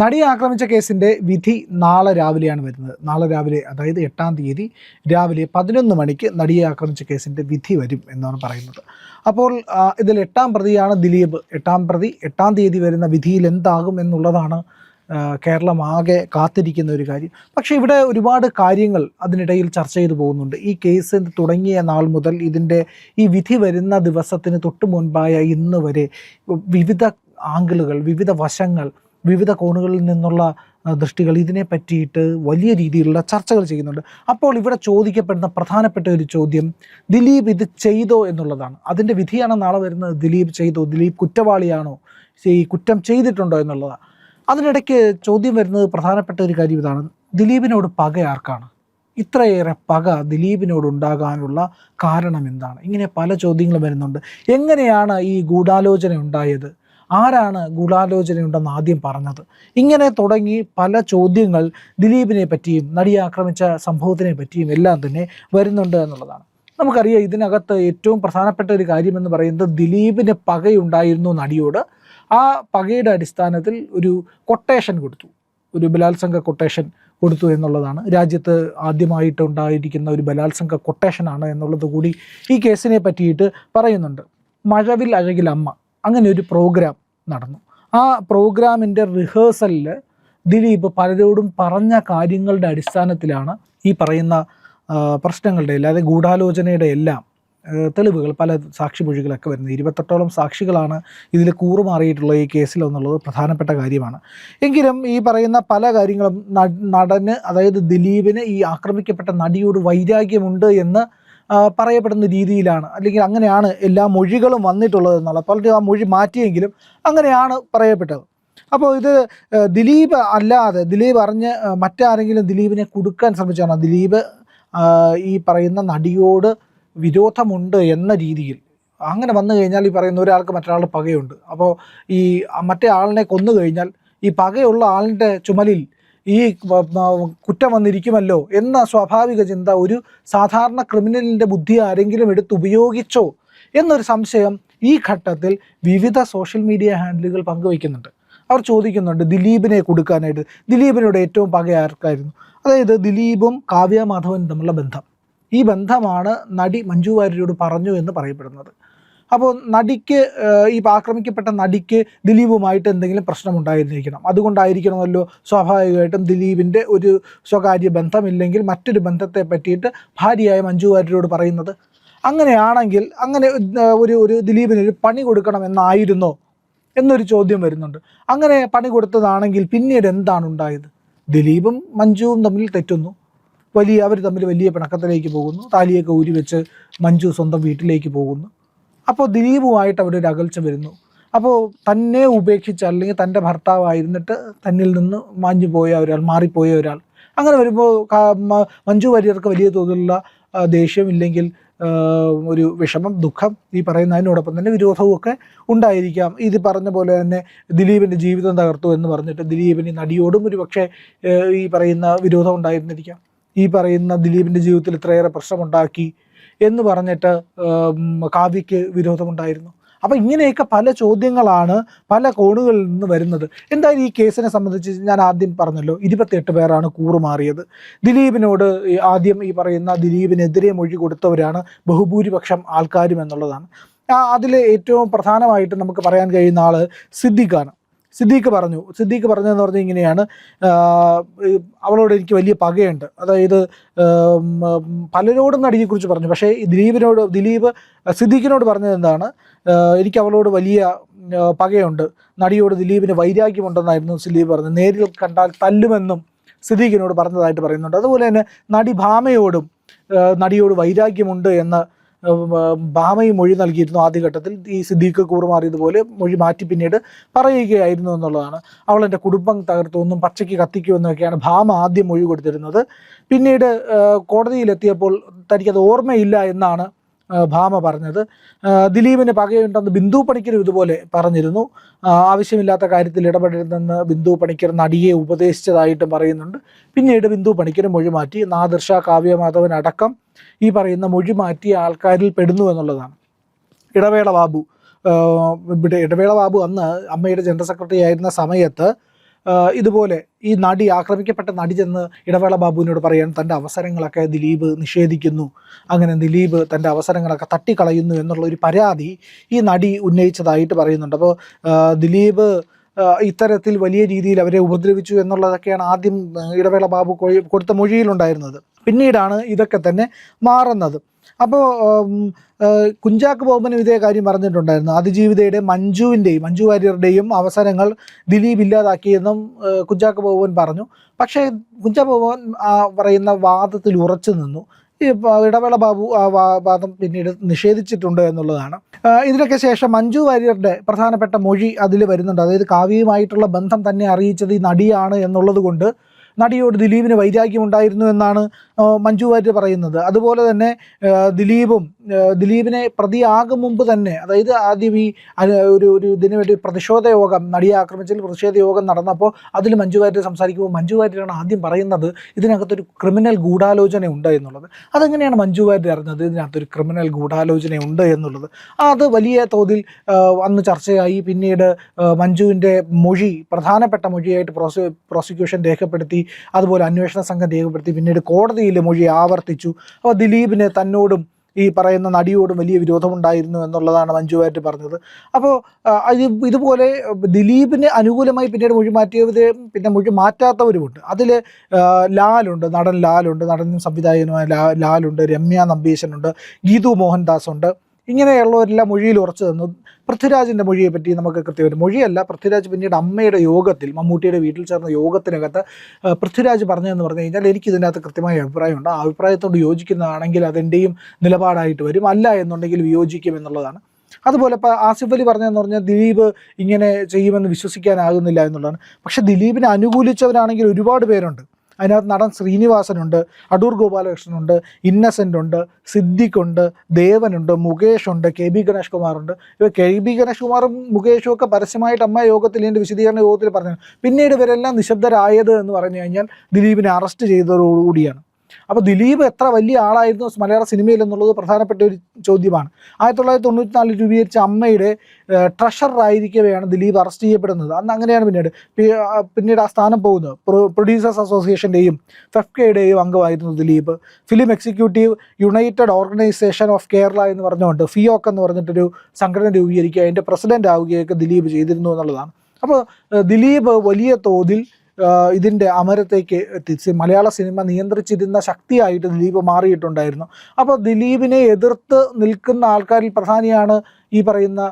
നടിയെ ആക്രമിച്ച കേസിന്റെ വിധി നാളെ രാവിലെയാണ് വരുന്നത്. നാളെ രാവിലെ അതായത് എട്ടാം തീയതി രാവിലെ പതിനൊന്ന് മണിക്ക് നടിയെ ആക്രമിച്ച കേസിന്റെ വിധി വരും എന്നാണ് പറയുന്നത്. അപ്പോൾ ഇതിൽ എട്ടാം പ്രതിയാണ് ദിലീപ്. എട്ടാം പ്രതി എട്ടാം തീയതി വരുന്ന വിധിയിൽ എന്താകും എന്നുള്ളതാണ് കേരളം ആകെ കാത്തിരിക്കുന്ന ഒരു കാര്യം. പക്ഷേ ഇവിടെ ഒരുപാട് കാര്യങ്ങൾ അതിനിടയിൽ ചർച്ച ചെയ്തു പോകുന്നുണ്ട്. ഈ കേസ് തുടങ്ങിയ നാൾ മുതൽ ഇതിന്റെ ഈ വിധി വരുന്ന ദിവസത്തിന് തൊട്ട് മുൻപായ ഇന്ന് വരെ വിവിധ ആംഗിളുകൾ വിവിധ വശങ്ങൾ വിവിധ കോണുകളിൽ നിന്നുള്ള ദൃഷ്ടികൾ ഇതിനെ പറ്റിയിട്ട് വലിയ രീതിയിലുള്ള ചർച്ചകൾ ചെയ്യുന്നുണ്ട്. അപ്പോൾ ഇവിടെ ചോദിക്കപ്പെടുന്ന പ്രധാനപ്പെട്ട ഒരു ചോദ്യം ദിലീപ് ഇത് ചെയ്തോ എന്നുള്ളതാണ്. അതിന്റെ വിധിയാണ് നാളെ വരുന്നത്? ദിലീപ് ചെയ്തോ? ദിലീപ് കുറ്റവാളിയാണോ? ഈ കുറ്റം ചെയ്തിട്ടുണ്ടോ എന്നുള്ളതാണ് അതിനിടയ്ക്ക് ചോദ്യം വരുന്നത് പ്രധാനപ്പെട്ട ഒരു കാര്യം ഇതാണ്. ദിലീപിനോട് പക ആർക്കാണ്? ഇത്രയേറെ പക ദിലീപിനോട് ഉണ്ടാകാനുള്ള കാരണം എന്താണ്? ഇങ്ങനെ പല ചോദ്യങ്ങളും വരുന്നുണ്ട്. എങ്ങനെയാണ് ഈ ഗൂഢാലോചന ഉണ്ടായത്? ആരാണ് ഗൂഢാലോചനയുണ്ടെന്ന് ആദ്യം പറഞ്ഞത്? ഇങ്ങനെ തുടങ്ങി പല ചോദ്യങ്ങൾ ദിലീപിനെ പറ്റിയും നടിയെ ആക്രമിച്ച സംഭവത്തിനെ പറ്റിയും എല്ലാം തന്നെ വരുന്നുണ്ട് എന്നുള്ളതാണ്. നമുക്കറിയാം ഇതിനകത്ത് ഏറ്റവും പ്രധാനപ്പെട്ട ഒരു കാര്യം എന്ന് പറയുന്നത് ദിലീപിന് പകയുണ്ടായിരുന്നു നടിയോട്. ആ പകയുടെ അടിസ്ഥാനത്തിൽ ഒരു കൊട്ടേഷൻ കൊടുത്തു. ഒരു ബലാത്സംഗ കൊട്ടേഷൻ കൊടുത്തു എന്നുള്ളതാണ്. രാജ്യത്ത് ആദ്യമായിട്ട് ഉണ്ടായിരിക്കുന്ന ഒരു ബലാത്സംഗ കൊട്ടേഷനാണ് എന്നുള്ളത് കൂടി ഈ കേസിനെ പറ്റിയിട്ട് പറയുന്നുണ്ട്. മഴവിൽ അഴകിൽ അമ്മ. അങ്ങനെ ഒരു പ്രോഗ്രാം നടന്നു. ആ പ്രോഗ്രാമിന്റെ റിഹേഴ്സലിൽ ദിലീപ് പലരോടും പറഞ്ഞ കാര്യങ്ങളുടെ അടിസ്ഥാനത്തിലാണ് ഈ പറയുന്ന പ്രശ്നങ്ങളുടെ അല്ലാതെ ഗൂഢാലോചനയുടെ എല്ലാം തെളിവുകൾ പല സാക്ഷിമൊഴികളൊക്കെ വരുന്നത്. ഇരുപത്തെട്ടോളം സാക്ഷികളാണ് ഇതിൽ കൂറുമാറിയിട്ടുള്ള ഈ കേസിൽ എന്നുള്ളത് പ്രധാനപ്പെട്ട കാര്യമാണ്. എങ്കിലും ഈ പറയുന്ന പല കാര്യങ്ങളും നടന് അതായത് ദിലീപിന് ഈ ആക്രമിക്കപ്പെട്ട നടിയോട് വൈരാഗ്യമുണ്ട് എന്ന് പറയപ്പെടുന്ന രീതിയിലാണ്. അല്ലെങ്കിൽ അങ്ങനെയാണ് എല്ലാ മൊഴികളും വന്നിട്ടുള്ളത് എന്നുള്ള പലരും ആ മൊഴി മാറ്റിയെങ്കിലും അങ്ങനെയാണ് പറയപ്പെട്ടത്. അപ്പോൾ ഇത് ദിലീപ് അല്ലാതെ ദിലീപ് അറിഞ്ഞ് മറ്റാരെങ്കിലും ദിലീപിനെ കൊടുക്കാൻ ശ്രമിച്ചാണ്? ദിലീപ് ഈ പറയുന്ന നടിയോട് വിരോധമുണ്ട് എന്ന രീതിയിൽ. അങ്ങനെ വന്നു കഴിഞ്ഞാൽ ഈ പറയുന്ന ഒരാൾക്ക് മറ്റൊരാളുടെ പകയുണ്ട്. അപ്പോൾ ഈ മറ്റേ ആളിനെ കൊന്നു കഴിഞ്ഞാൽ ഈ പകയുള്ള ആളിന്റെ ചുമലിൽ ഈ കുറ്റം വന്നിരിക്കുമല്ലോ എന്ന സ്വാഭാവിക ചിന്ത ഒരു സാധാരണ ക്രിമിനലിന്റെ ബുദ്ധി ആരെങ്കിലും എടുത്ത് ഉപയോഗിച്ചോ എന്നൊരു സംശയം ഈ ഘട്ടത്തിൽ വിവിധ സോഷ്യൽ മീഡിയ ഹാൻഡിലുകൾ പങ്കുവയ്ക്കുന്നുണ്ട്. അവർ ചോദിക്കുന്നുണ്ട് ദിലീപിനെ കൊടുക്കാനായിട്ട്. ദിലീപിനോട് ഏറ്റവും പക ആർക്കായിരുന്നു? അതായത് ദിലീപും കാവ്യ മാധവനും തമ്മിലുള്ള ബന്ധം. ഈ ബന്ധമാണ് നടി മഞ്ജു വാര്യരോട് പറഞ്ഞു എന്ന് പറയപ്പെടുന്നത്. അപ്പോൾ നടിക്ക് ഈ ആക്രമിക്കപ്പെട്ട നടിക്ക് ദിലീപുമായിട്ട് എന്തെങ്കിലും പ്രശ്നം ഉണ്ടായിരുന്നിരിക്കണം അതുകൊണ്ടായിരിക്കണമല്ലോ സ്വാഭാവികമായിട്ടും ദിലീപിന്റെ ഒരു സ്വകാര്യ ബന്ധമില്ലെങ്കിൽ മറ്റൊരു ബന്ധത്തെ പറ്റിയിട്ട് ഭാര്യയായ മഞ്ജു വാര്യരോട് പറയുന്നത്. അങ്ങനെയാണെങ്കിൽ അങ്ങനെ ഒരു ഒരു ദിലീപിനൊരു പണി കൊടുക്കണം എന്നായിരുന്നോ? എന്നൊരു ചോദ്യം വരുന്നുണ്ട്. അങ്ങനെ പണി കൊടുത്തതാണെങ്കിൽ പിന്നീട് എന്താണ് ഉണ്ടായത്? ദിലീപും മഞ്ജുവും തമ്മിൽ തെറ്റുന്നു. വലിയ അവർ തമ്മിൽ വലിയ പിണക്കത്തിലേക്ക് പോകുന്നു. താലിയൊക്കെ ഊരി വെച്ച് മഞ്ജു സ്വന്തം വീട്ടിലേക്ക് പോകുന്നു. അപ്പോൾ ദിലീപുമായിട്ട് അവിടെ ഒരു അകൽച്ച വരുന്നു. അപ്പോൾ തന്നെ ഉപേക്ഷിച്ച് അല്ലെങ്കിൽ തന്റെ ഭർത്താവായിരുന്നിട്ട് തന്നിൽ നിന്ന് മാഞ്ഞു പോയ ഒരാൾ മാറിപ്പോയ ഒരാൾ. അങ്ങനെ വരുമ്പോൾ മഞ്ജു വാര്യർക്ക് വലിയ തോതിലുള്ള ദേഷ്യം ഇല്ലെങ്കിൽ ഒരു വിഷമം ദുഃഖം ഈ പറയുന്നതിനോടൊപ്പം തന്നെ വിരോധവും ഒക്കെ ഉണ്ടായിരിക്കാം. ഇത് പറഞ്ഞ പോലെ തന്നെ ദിലീപിന്റെ ജീവിതം തകർത്തു എന്ന് പറഞ്ഞിട്ട് ദിലീപിന് നടിയോടും ഒരു പക്ഷേ ഈ പറയുന്ന വിരോധം ഉണ്ടായിരുന്നിരിക്കാം. ഈ പറയുന്ന ദിലീപിന്റെ ജീവിതത്തിൽ ഇത്രയേറെ പ്രശ്നമുണ്ടാക്കി എന്ന് പറഞ്ഞിട്ട് കാവ്യയ്ക്ക് വിരോധമുണ്ടായിരുന്നു. അപ്പോൾ ഇങ്ങനെയൊക്കെ പല ചോദ്യങ്ങളാണ് പല കോണുകളിൽ നിന്ന് വരുന്നത്. എന്തായാലും ഈ കേസിനെ സംബന്ധിച്ച് ഞാൻ ആദ്യം പറഞ്ഞല്ലോ ഇരുപത്തിയെട്ട് പേരാണ് കൂറുമാറിയത്. ദിലീപിനോട് ആദ്യം ഈ പറയുന്ന ദിലീപിനെതിരെ മൊഴി കൊടുത്തവരാണ് ബഹുഭൂരിപക്ഷം ആൾക്കാരും എന്നുള്ളതാണ്. അതിൽ ഏറ്റവും പ്രധാനമായിട്ട് നമുക്ക് പറയാൻ കഴിയുന്ന ആൾ സിദ്ദിഖാണ്. സിദ്ദീഖ് പറഞ്ഞു. സിദ്ദീഖ് പറഞ്ഞതെന്ന് പറഞ്ഞാൽ ഇങ്ങനെയാണ്. അവളോട് എനിക്ക് വലിയ പകയുണ്ട്. അതായത് പലരോടും നടിയെക്കുറിച്ച് പറഞ്ഞു. പക്ഷേ ദിലീപിനോട് ദിലീപ് സിദ്ദീഖിനോട് പറഞ്ഞത് എന്താണ് എനിക്ക് അവളോട് വലിയ പകയുണ്ട്. നടിയോട് ദിലീപിന് വൈരാഗ്യമുണ്ടെന്നായിരുന്നു ദിലീപ് പറഞ്ഞത്. നേരിൽ കണ്ടാൽ തല്ലുമെന്നും സിദ്ദീഖിനോട് പറഞ്ഞതായിട്ട് പറയുന്നുണ്ട്. അതുപോലെ തന്നെ നടി ഭാമയോടും നടിയോട് വൈരാഗ്യമുണ്ട് എന്ന് ഭാമയും മൊഴി നൽകിയിരുന്നു ആദ്യഘട്ടത്തിൽ. ഈ സിദ്ദീഖ് കൂറുമാറിയതുപോലെ മൊഴി മാറ്റി പിന്നീട് പറയുകയായിരുന്നു എന്നുള്ളതാണ്. അവൾ എന്റെ കുടുംബം തകർത്തുവെന്നും പച്ചയ്ക്ക് കത്തിക്കുമെന്നൊക്കെയാണ് ഭാമ ആദ്യം മൊഴി കൊടുത്തിരുന്നത്. പിന്നീട് കോടതിയിലെത്തിയപ്പോൾ തനിക്കത് ഓർമ്മയില്ല എന്നാണ് ഭാമ പറഞ്ഞത്. ദിലീപിന് പകയുണ്ടെന്ന് ബിന്ദു പണിക്കരും ഇതുപോലെ പറഞ്ഞിരുന്നു. ആവശ്യമില്ലാത്ത കാര്യത്തിൽ ഇടപെടരുതെന്ന് ബിന്ദു പണിക്കർ നടിയെ ഉപദേശിച്ചതായിട്ടും പറയുന്നുണ്ട്. പിന്നീട് ബിന്ദു പണിക്കരും മൊഴിമാറ്റി നാദർഷ കാവ്യമാധവൻ അടക്കം ഈ പറയുന്ന മൊഴി മാറ്റിയ ആൾക്കാരിൽ പെടുന്നു എന്നുള്ളതാണ്. ഇടവേള ബാബു ഇവിടെ ഇടവേള ബാബു അന്ന് അമ്മയുടെ ജനറൽ സെക്രട്ടറി ആയിരുന്ന സമയത്ത് ഇതുപോലെ ഈ നടി ആക്രമിക്കപ്പെട്ട നടി ചെന്ന് ഇടവേള ബാബുവിനോട് പറയാൻ തന്റെ അവസരങ്ങളൊക്കെ ദിലീപ് നിഷേധിക്കുന്നു. അങ്ങനെ ദിലീപ് തന്റെ അവസരങ്ങളൊക്കെ തട്ടിക്കളയുന്നു എന്നുള്ള ഒരു പരാതി ഈ നടി ഉന്നയിച്ചതായിട്ട് പറയുന്നുണ്ട്. അപ്പോൾ ദിലീപ് ഇത്തരത്തിൽ വലിയ രീതിയിൽ അവരെ ഉപദ്രവിച്ചു എന്നുള്ളതൊക്കെയാണ് ആദ്യം ഇടവേള ബാബു കൊടുത്ത മൊഴിയിലുണ്ടായിരുന്നത്. പിന്നീടാണ് ഇതൊക്കെ തന്നെ മാറുന്നത്. അപ്പോൾ കുഞ്ചാക്ക് ബോബനും ഇതേ കാര്യം പറഞ്ഞിട്ടുണ്ടായിരുന്നു. അതിജീവിതയുടെ മഞ്ജുവിന്റെയും മഞ്ജു വാര്യരുടെയും അവസരങ്ങൾ ദിലീപ് ഇല്ലാതാക്കിയെന്നും കുഞ്ചാക്ക് ബോബൻ പറഞ്ഞു. പക്ഷേ കുഞ്ചാക്ക് ബോബൻ പറയുന്ന വാദത്തിൽ ഉറച്ചു നിന്നു. ഈ ഇടവേള ബാബു ആ വാദം പിന്നീട് നിഷേധിച്ചിട്ടുണ്ട് എന്നുള്ളതാണ്. ഇതിനൊക്കെ ശേഷം മഞ്ജു വാര്യരുടെ പ്രധാനപ്പെട്ട മൊഴി അതിൽ വരുന്നുണ്ട്. അതായത് കാവ്യയുമായിട്ടുള്ള ബന്ധം തന്നെ അറിയിച്ചത് ഈ നടിയാണ് എന്നുള്ളത് കൊണ്ട് നടിയോട് ദിലീപിന് വൈരാഗ്യം ഉണ്ടായിരുന്നു എന്നാണ് മഞ്ജു വാര്യർ പറയുന്നത്. അതുപോലെ തന്നെ ദിലീപും ദിലീപിനെ പ്രതിയാകും മുമ്പ് തന്നെ അതായത് ആദ്യം ഈ ഒരു ഒരു ഇതിനു വേണ്ടി പ്രതിഷേധ യോഗം നടിയെ ആക്രമിച്ചതിൽ പ്രതിഷേധ യോഗം നടന്നപ്പോൾ അതിൽ മഞ്ജു വാര്യർ സംസാരിക്കുമ്പോൾ മഞ്ജു വാര്യരാണ് ആദ്യം പറയുന്നത് ഇതിനകത്തൊരു ക്രിമിനൽ ഗൂഢാലോചന ഉണ്ട് എന്നുള്ളത്. അതെങ്ങനെയാണ് മഞ്ജു വാര്യർ അറിഞ്ഞത് ഇതിനകത്തൊരു ക്രിമിനൽ ഗൂഢാലോചന ഉണ്ട് എന്നുള്ളത്? അത് വലിയ തോതിൽ അന്ന് ചർച്ചയായി. പിന്നീട് മഞ്ജുവിന്റെ മൊഴി പ്രധാനപ്പെട്ട മൊഴിയായിട്ട് പ്രോസി പ്രോസിക്യൂഷൻ രേഖപ്പെടുത്തി അതുപോലെ അന്വേഷണ സംഘം രേഖപ്പെടുത്തി പിന്നീട് കോടതിയിൽ മൊഴി ആവർത്തിച്ചു. അപ്പോൾ ദിലീപിന് തന്നോടും ഈ പറയുന്ന നടിയോടും വലിയ വിരോധമുണ്ടായിരുന്നു എന്നുള്ളതാണ് മഞ്ജു വാര്യർ പറഞ്ഞത്. അപ്പോൾ ഇത് ഇതുപോലെ ദിലീപിന് അനുകൂലമായി പിന്നീട് മൊഴി മാറ്റിയവരും പിന്നെ മൊഴി മാറ്റാത്തവരുമുണ്ട്. അതിൽ ലാലുണ്ട് നടൻ ലാലുണ്ട് നടനും സംവിധായകനുമായ ലാ ലാലുണ്ട് രമ്യ നമ്പീശനുണ്ട് ഗീതു മോഹൻദാസ് ഉണ്ട് ഇങ്ങനെയുള്ളവരെല്ലാം മൊഴിയിൽ ഉറച്ചു തന്നു. പൃഥ്വിരാജിന്റെ മൊഴിയെ പറ്റി നമുക്ക് കൃത്യമായിട്ട് മൊഴിയല്ല. പൃഥ്വിരാജ് പിന്നീട് അമ്മയുടെ യോഗത്തിൽ മമ്മൂട്ടിയുടെ വീട്ടിൽ ചേർന്ന യോഗത്തിനകത്ത് പൃഥ്വിരാജ് പറഞ്ഞതെന്ന് പറഞ്ഞു കഴിഞ്ഞാൽ എനിക്ക് ഇതിനകത്ത് കൃത്യമായ അഭിപ്രായമുണ്ട്. ആ അഭിപ്രായത്തോട് യോജിക്കുന്നതാണെങ്കിൽ അതെന്റെയും നിലപാടായിട്ട് വരും. അല്ല എന്നുണ്ടെങ്കിൽ വിയോജിക്കും എന്നുള്ളതാണ്. അതുപോലെ ഇപ്പോൾ ആസിഫ് അലി പറഞ്ഞതെന്ന് പറഞ്ഞാൽ ദിലീപ് ഇങ്ങനെ ചെയ്യുമെന്ന് വിശ്വസിക്കാനാകുന്നില്ല എന്നുള്ളതാണ്. പക്ഷേ ദിലീപിനെ അനുകൂലിച്ചവരാണെങ്കിൽ ഒരുപാട് പേരുണ്ട്. അതിനകത്ത് നടൻ ശ്രീനിവാസനുണ്ട് അടൂർ ഗോപാലകൃഷ്ണനുണ്ട് ഇന്നസെന്റ് ഉണ്ട് സിദ്ദിഖ് ഉണ്ട് ദേവനുണ്ട് മുകേഷ് ഉണ്ട് കെ ബി ഗണേഷ് കുമാറുണ്ട്. ഇവ കെ ബി ഗണേഷ് കുമാറും മുകേഷും ഒക്കെ പരസ്യമായിട്ട് അമ്മ യോഗത്തിൽ എന്റെ വിശദീകരണ യോഗത്തിൽ പറഞ്ഞു പിന്നീട് ഇവരെല്ലാം നിശബ്ദരായത് എന്ന് പറഞ്ഞു കഴിഞ്ഞാൽ ദിലീപിനെ അറസ്റ്റ് ചെയ്തതോടുകൂടിയാണ്. അപ്പോൾ ദിലീപ് എത്ര വലിയ ആളായിരുന്നു മലയാള സിനിമയിൽ എന്നുള്ളത് പ്രധാനപ്പെട്ട ഒരു ചോദ്യമാണ്. ആയിരത്തി തൊള്ളായിരത്തി തൊണ്ണൂറ്റി നാലിൽ രൂപീകരിച്ച അമ്മയുടെ ട്രഷറായിരിക്കവെയാണ് ദിലീപ് അറസ്റ്റ് ചെയ്യപ്പെടുന്നത്. അന്ന് അങ്ങനെയാണ് പിന്നീട്. പിന്നീട് ആ സ്ഥാനം പോകുന്നത്. പ്രൊഡ്യൂസേഴ്സ് അസോസിയേഷന്റെയും ഫെഫ്കയുടെയും അംഗമായിരുന്നു Dileep. Film executive united organisation of Kerala എന്ന് പറഞ്ഞുകൊണ്ട് ഫിയോക്ക് എന്ന് പറഞ്ഞിട്ടൊരു സംഘടന രൂപീകരിക്കുക അതിന്റെ പ്രസിഡന്റ് ആവുകയൊക്കെ ദിലീപ് ചെയ്തിരുന്നു എന്നുള്ളതാണ്. അപ്പോൾ ദിലീപ് വലിയ തോതിൽ ഇതിന്റെ അമരത്തേക്ക് എത്തിച്ച് മലയാള സിനിമ നിയന്ത്രിച്ചിരുന്ന ശക്തിയായിട്ട് ദിലീപ് മാറിയിട്ടുണ്ടായിരുന്നു. അപ്പോൾ ദിലീപിനെ എതിർത്ത് നിൽക്കുന്ന ആൾക്കാരിൽ പ്രധാനിയാണ് ഈ പറയുന്ന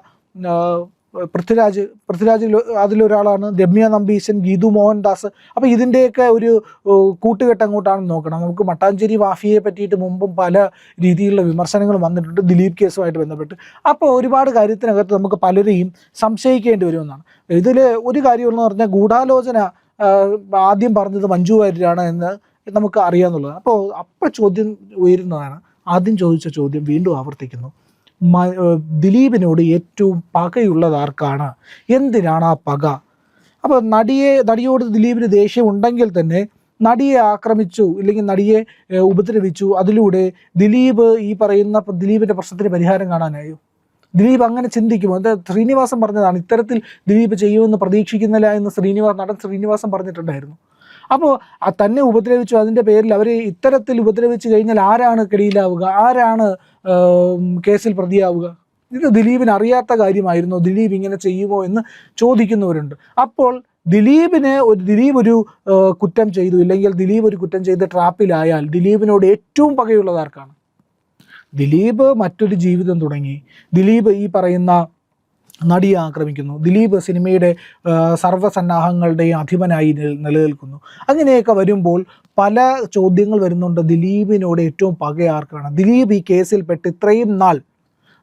പൃഥ്വിരാജ്. പൃഥ്വിരാജ് അതിലൊരാളാണ് രമ്യ നമ്പീശൻ ഗീതു മോഹൻദാസ്. അപ്പോൾ ഇതിന്റെയൊക്കെ ഒരു കൂട്ടുകെട്ട് അങ്ങോട്ടാണെന്ന് നോക്കണം. നമുക്ക് മട്ടാഞ്ചേരി മാഫിയയെ പറ്റിയിട്ട് മുമ്പും പല രീതിയിലുള്ള വിമർശനങ്ങൾ വന്നിട്ടുണ്ട് ദിലീപ് കേസുമായിട്ട് ബന്ധപ്പെട്ട്. അപ്പോൾ ഒരുപാട് കാര്യത്തിനകത്ത് നമുക്ക് പലരെയും സംശയിക്കേണ്ടി വരുമെന്നാണ്. ഇതിൽ ഒരു കാര്യമെന്ന് പറഞ്ഞാൽ ഗൂഢാലോചന ആദ്യം പറഞ്ഞത് മഞ്ജു വാര്യരാണ് എന്ന് നമുക്ക് അറിയാമെന്നുള്ളതാണ് അപ്പോൾ അപ്പോൾ ചോദ്യം ഉയരുന്നതാണ്. ആദ്യം ചോദിച്ച ചോദ്യം വീണ്ടും ആവർത്തിക്കുന്നു. ദിലീപിനോട് ഏറ്റവും പകയുള്ളത് ആർക്കാണ്? എന്തിനാണ് ആ പക? അപ്പോൾ നടിയെ നടിയോട് ദിലീപിന് ദേഷ്യം ഉണ്ടെങ്കിൽ തന്നെ നടിയെ ആക്രമിച്ചു ഇല്ലെങ്കിൽ നടിയെ ഉപദ്രവിച്ചു അതിലൂടെ ദിലീപ് ഈ പറയുന്ന ദിലീപിന്റെ പ്രശ്നത്തിന് പരിഹാരം കാണാനായോ? ദിലീപ് അങ്ങനെ ചിന്തിക്കുമോ എന്താ ശ്രീനിവാസൻ പറഞ്ഞതാണ് ഇത്തരത്തിൽ ദിലീപ് ചെയ്യുമെന്ന് പ്രതീക്ഷിക്കുന്നില്ല എന്ന് ശ്രീനിവാസ് നടൻ ശ്രീനിവാസൻ പറഞ്ഞിട്ടുണ്ടായിരുന്നു. അപ്പോൾ തന്നെ ഉപദ്രവിച്ചു അതിന്റെ പേരിൽ അവർ ഇത്തരത്തിൽ ഉപദ്രവിച്ചു കഴിഞ്ഞാൽ ആരാണ് കെടിയിലാവുക? ആരാണ് കേസിൽ പ്രതിയാവുക? ഇത് ദിലീപിന് അറിയാത്ത കാര്യമായിരുന്നോ. ദിലീപ് ഇങ്ങനെ ചെയ്യുമോ എന്ന് ചോദിക്കുന്നവരുണ്ട്. അപ്പോൾ ദിലീപിന് ഒരു ദിലീപ് ഒരു കുറ്റം ചെയ്തു. ഇല്ലെങ്കിൽ ദിലീപ് ഒരു കുറ്റം ചെയ്ത് ട്രാപ്പിലായാൽ ദിലീപിനോട് ഏറ്റവും പകയുള്ളത് ആർക്കാണ്? ദിലീപ് മറ്റൊരു ജീവിതം തുടങ്ങി. ദിലീപ് ഈ പറയുന്ന നടിയെ ആക്രമിക്കുന്നു. ദിലീപ് സിനിമയുടെ സർവസന്നാഹങ്ങളുടെയും അധിപനായി നിൽ- നിലനിൽക്കുന്നു. അങ്ങനെയൊക്കെ വരുമ്പോൾ പല ചോദ്യങ്ങൾ വരുന്നുണ്ട് ദിലീപിനോട് ഏറ്റവും പകയാർക്കാണ് ദിലീപ് ഈ കേസിൽപ്പെട്ട് ഇത്രയും നാൾ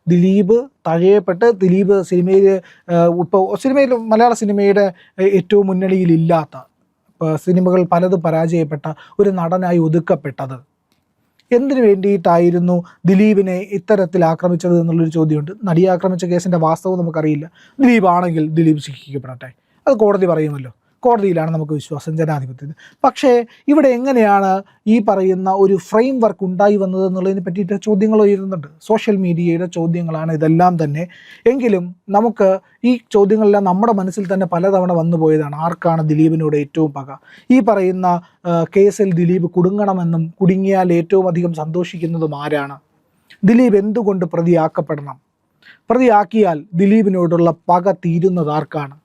ദിലീപ് തഴയപ്പെട്ട് ദിലീപ് സിനിമയിൽ ഇപ്പോൾ സിനിമയിൽ മലയാള സിനിമയുടെ ഏറ്റവും മുന്നണിയിലില്ലാത്ത സിനിമകൾ പലതും പരാജയപ്പെട്ട ഒരു നടനായി ഒതുക്കപ്പെട്ടത് എന്തിനു വേണ്ടിയിട്ടായിരുന്നു ദിലീപിനെ ഇത്തരത്തിൽ ആക്രമിച്ചത് എന്നുള്ളൊരു ചോദ്യമുണ്ട്. നടിയെ ആക്രമിച്ച കേസിന്റെ വാസ്തവം നമുക്കറിയില്ല. ദിലീപ് ആണെങ്കിൽ ദിലീപ് ശിക്ഷിക്കപ്പെടട്ടെ. അത് കോടതി പറയുമല്ലോ. കോടതിയിലാണ് നമുക്ക് വിശ്വാസം ജനാധിപത്യത്തിൽ പക്ഷേ ഇവിടെ എങ്ങനെയാണ് ഈ പറയുന്ന ഒരു ഫ്രെയിം വർക്ക് ഉണ്ടായി വന്നത് എന്നുള്ളതിനെ പറ്റിയിട്ട് ചോദ്യങ്ങൾ ഉയരുന്നുണ്ട്. സോഷ്യൽ മീഡിയയുടെ ചോദ്യങ്ങളാണ് ഇതെല്ലാം തന്നെ. എങ്കിലും നമുക്ക് ഈ ചോദ്യങ്ങളെല്ലാം നമ്മുടെ മനസ്സിൽ തന്നെ പലതവണ വന്നു പോയതാണ്. ആർക്കാണ് ദിലീപിനോട് ഏറ്റവും പക? ഈ പറയുന്ന കേസിൽ ദിലീപ് കുടുങ്ങണമെന്നും കുടുങ്ങിയാൽ ഏറ്റവും അധികം സന്തോഷിക്കുന്നതും ആരാണ്? ദിലീപ് എന്തുകൊണ്ട് പ്രതിയാക്കപ്പെടണം? പ്രതിയാക്കിയാൽ ദിലീപിനോടുള്ള പക തീരുന്നത് ആർക്കാണ്?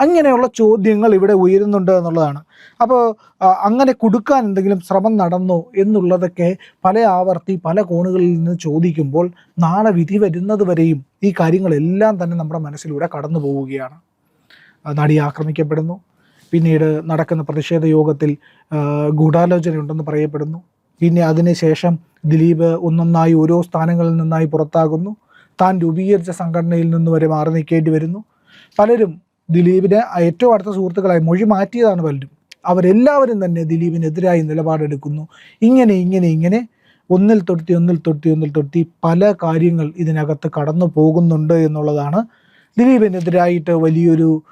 അങ്ങനെയുള്ള ചോദ്യങ്ങൾ ഇവിടെ ഉയരുന്നുണ്ട് എന്നുള്ളതാണ്. അപ്പോൾ അങ്ങനെ കൊടുക്കാൻ എന്തെങ്കിലും ശ്രമം നടന്നോ എന്നുള്ളതൊക്കെ പല ആവർത്തി പല കോണുകളിൽ നിന്ന് ചോദിക്കുമ്പോൾ നാളെ വിധി വരുന്നത് വരെയും ഈ കാര്യങ്ങളെല്ലാം തന്നെ നമ്മുടെ മനസ്സിലൂടെ കടന്നു പോവുകയാണ്. നടി ആക്രമിക്കപ്പെടുന്നു. പിന്നീട് നടക്കുന്ന പ്രതിഷേധ യോഗത്തിൽ ഗൂഢാലോചനയുണ്ടെന്ന് പറയപ്പെടുന്നു. പിന്നെ അതിനുശേഷം ദിലീപ് ഒന്നൊന്നായി ഓരോ സ്ഥാനങ്ങളിൽ നിന്നായി പുറത്താകുന്നു. താൻ രൂപീകരിച്ച സംഘടനയിൽ നിന്ന് വരെ മാറി നിൽക്കേണ്ടി വരുന്നു. പലരും ദിലീപിനെ ഏറ്റവും അടുത്ത സുഹൃത്തുക്കളായി മൊഴി മാറ്റിയതാണ് പലരും. അവരെല്ലാവരും തന്നെ ദിലീപിനെതിരായി നിലപാടെടുക്കുന്നു. ഇങ്ങനെ ഇങ്ങനെ ഇങ്ങനെ ഒന്നിൽ തൊട്ടി ഒന്നിൽ തൊട്ടി ഒന്നിൽ തൊട്ടി പല കാര്യങ്ങൾ ഇതിനകത്ത് കടന്നു പോകുന്നുണ്ട് എന്നുള്ളതാണ് ദിലീപിനെതിരായിട്ട് വലിയൊരു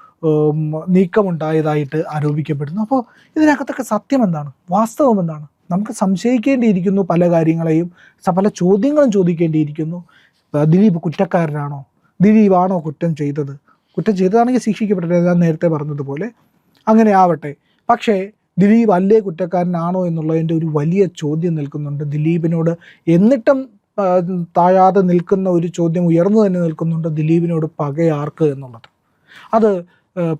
നീക്കമുണ്ടായതായിട്ട് ആരോപിക്കപ്പെടുന്നു. അപ്പോൾ ഇതിനകത്തൊക്കെ സത്യം എന്താണ്? വാസ്തവം എന്താണ്? നമുക്ക് സംശയിക്കേണ്ടിയിരിക്കുന്നു പല കാര്യങ്ങളെയും പല ചോദ്യങ്ങളും ചോദിക്കേണ്ടിയിരിക്കുന്നു. ദിലീപ് കുറ്റക്കാരനാണോ? ദിലീപാണോ കുറ്റം ചെയ്തത്? കുറ്റം ചെയ്തതാണെങ്കിൽ ശിക്ഷിക്കപ്പെട്ടില്ല ഞാൻ നേരത്തെ പറഞ്ഞതുപോലെ അങ്ങനെ ആവട്ടെ. പക്ഷേ ദിലീപ് അല്ലേ കുറ്റക്കാരനാണോ എന്നുള്ളതിന്റെ ഒരു വലിയ ചോദ്യം നിൽക്കുന്നുണ്ട്. ദിലീപിനോട് എന്നിട്ടും താഴാതെ നിൽക്കുന്ന ഒരു ചോദ്യം ഉയർന്നു തന്നെ നിൽക്കുന്നുണ്ട് ദിലീപിനോട് പകയാർക്ക് എന്നുള്ളത്. അത്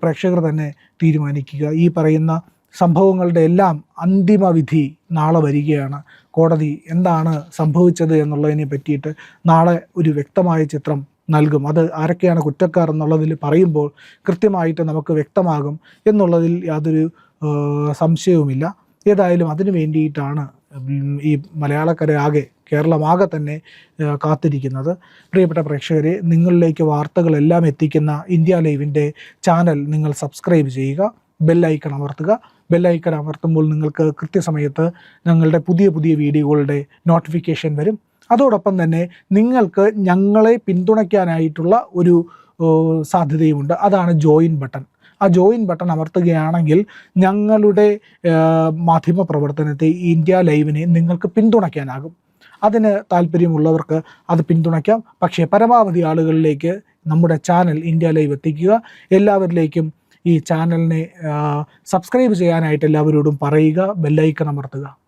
പ്രേക്ഷകർ തന്നെ തീരുമാനിക്കുക. ഈ പറയുന്ന സംഭവങ്ങളുടെ എല്ലാം അന്തിമ വിധി നാളെ വരികയാണ്. കോടതി എന്താണ് സംഭവിച്ചത് എന്നുള്ളതിനെ പറ്റിയിട്ട് നാളെ ഒരു വ്യക്തമായ ചിത്രം നൽകും. അത് ആരൊക്കെയാണ് കുറ്റക്കാർ എന്നുള്ളതിൽ പറയുമ്പോൾ കൃത്യമായിട്ട് നമുക്ക് വ്യക്തമാകും എന്നുള്ളതിൽ യാതൊരു സംശയവുമില്ല. ഏതായാലും അതിനു വേണ്ടിയിട്ടാണ് ഈ മലയാളക്കരയാകെ കേരളമാകെ തന്നെ കാത്തിരിക്കുന്നത്. പ്രിയപ്പെട്ട പ്രേക്ഷകരെ നിങ്ങളിലേക്ക് വാർത്തകളെല്ലാം എത്തിക്കുന്ന ഇന്ത്യ ലൈവിന്റെ ചാനൽ നിങ്ങൾ സബ്സ്ക്രൈബ് ചെയ്യുക ബെല്ലൈക്കൺ അമർത്തുക. ബെല്ലൈക്കൺ അമർത്തുമ്പോൾ നിങ്ങൾക്ക് കൃത്യസമയത്ത് ഞങ്ങളുടെ പുതിയ പുതിയ വീഡിയോകളുടെ നോട്ടിഫിക്കേഷൻ വരും. അതോടൊപ്പം തന്നെ നിങ്ങൾക്ക് ഞങ്ങളെ പിന്തുണയ്ക്കാനായിട്ടുള്ള ഒരു സാധ്യതയുമുണ്ട്. അതാണ് ജോയിൻ ബട്ടൺ. ആ ജോയിൻ ബട്ടൺ അമർത്തുകയാണെങ്കിൽ ഞങ്ങളുടെ മാധ്യമ പ്രവർത്തനത്തെ ഇന്ത്യ ലൈവിനെ നിങ്ങൾക്ക് പിന്തുണയ്ക്കാനാകും. അതിന് താല്പര്യമുള്ളവർക്ക് അത് പിന്തുണയ്ക്കാം. പക്ഷേ പരമാവധി ആളുകളിലേക്ക് നമ്മുടെ ചാനൽ ഇന്ത്യ ലൈവ് എത്തിക്കുക. എല്ലാവരിലേക്കും ഈ ചാനലിനെ സബ്സ്ക്രൈബ് ചെയ്യാനായിട്ട് എല്ലാവരോടും പറയുക ബെല്ലൈക്കൺ അമർത്തുക.